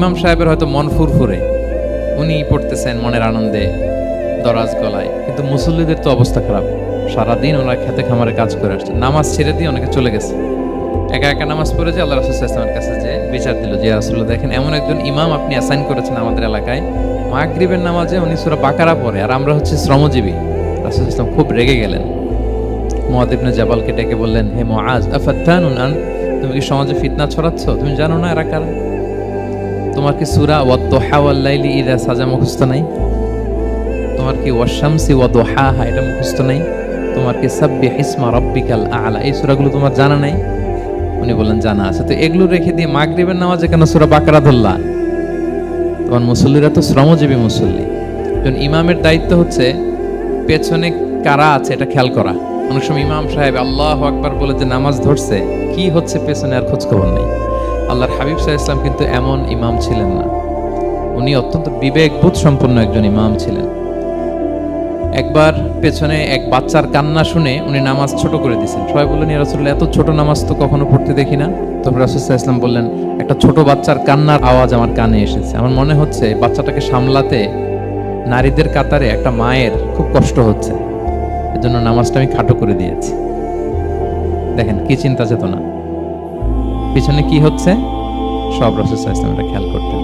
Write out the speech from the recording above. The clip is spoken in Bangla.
ইমাম সাহেবের হয়তো মন ফুরফুরে। উনি পড়তেছেন মনের আনন্দে, দরাজ গলায়। কিন্তু মুসল্লিদের তো অবস্থা খারাপ। সারাদিন ওনারা খেতে খামারে কাজ করে আসছে। নামাজ ছেড়ে দিয়ে অনেকে চলে গেছে। একা একা নামাজ পড়ে যে আল্লাহ রসুল ইসলামের কাছে যে বিচার দিল যে রাসুল্লাহ দেখেন এমন একজন ইমাম আপনি অ্যাসাইন করেছেন আমাদের এলাকায়। মাগরিবের নামাজে উনি সুরা বাকারা পড়ে। আর আমরা হচ্ছে শ্রমজীবী। রাসুল ইসলাম খুব রেগে গেলেন। মহাদেবনে জাবালকে ডেকে বললেন, হে মহাজ আফাত্তানুন আন, তুমি কি সমাজে ফিতনা ছড়াচ্ছ? তুমি জানো না এরা কারা? তোমার কি সুরা ওয়াদ্দোহা ওয়াল্লাইলি ইদা সাজা মুখস্থ নাই? তোমার কি ওয়াশামসি ওয়াদোহাহা এটা মুখস্থ নাই? তোমার কি সাব্বি হিসমা রব্বিকাল আলা, এই সূরাগুলো তোমার জানা নাই? উনি বললেন, জানা আছে। তো এগুলো রেখে দিয়ে মাগরিবের নামাজে কেন সূরা বাকারা ধরলা? তোমার মুসল্লিরা তো শ্রমজীবী মুসল্লি। একজন ইমামের দায়িত্ব হচ্ছে পেছনে কারা আছে, এটা খেয়াল করা। অনেক সময় ইমাম সাহেব আল্লাহ আকবার বলে যে নামাজ ধরছে, কি হচ্ছে পেছনে আর খোঁজ খবর নেই। আল্লাহর হাবিব সাহা ইসলাম কিন্তু এমন ইমাম ছিলেন না। উনি অত্যন্ত বিবেকবোধ সম্পন্ন একজন ইমাম ছিলেন। একবার পেছনে এক বাচ্চার কান্না শুনে উনি নামাজ ছোট করে দিয়েছেন। সবাই বললেন রাসুল্লাহ এত ছোট নামাজ তো কখনো পড়তে দেখি না? তখন রাসুল্লাহ ইসলাম বললেন, একটা ছোট বাচ্চার কান্নার আওয়াজ আমার কানে এসেছে। আমার মনে হচ্ছে বাচ্চাটাকে সামলাতে নারীদের কাতারে একটা মায়ের খুব কষ্ট হচ্ছে। এজন্য নামাজটা আমি খাটো করে দিয়েছি। দেখেন, কি চিন্তা চেতনা। পিছনে কি হচ্ছে? সব রসুল ইসলাম আমরা খেয়াল করতে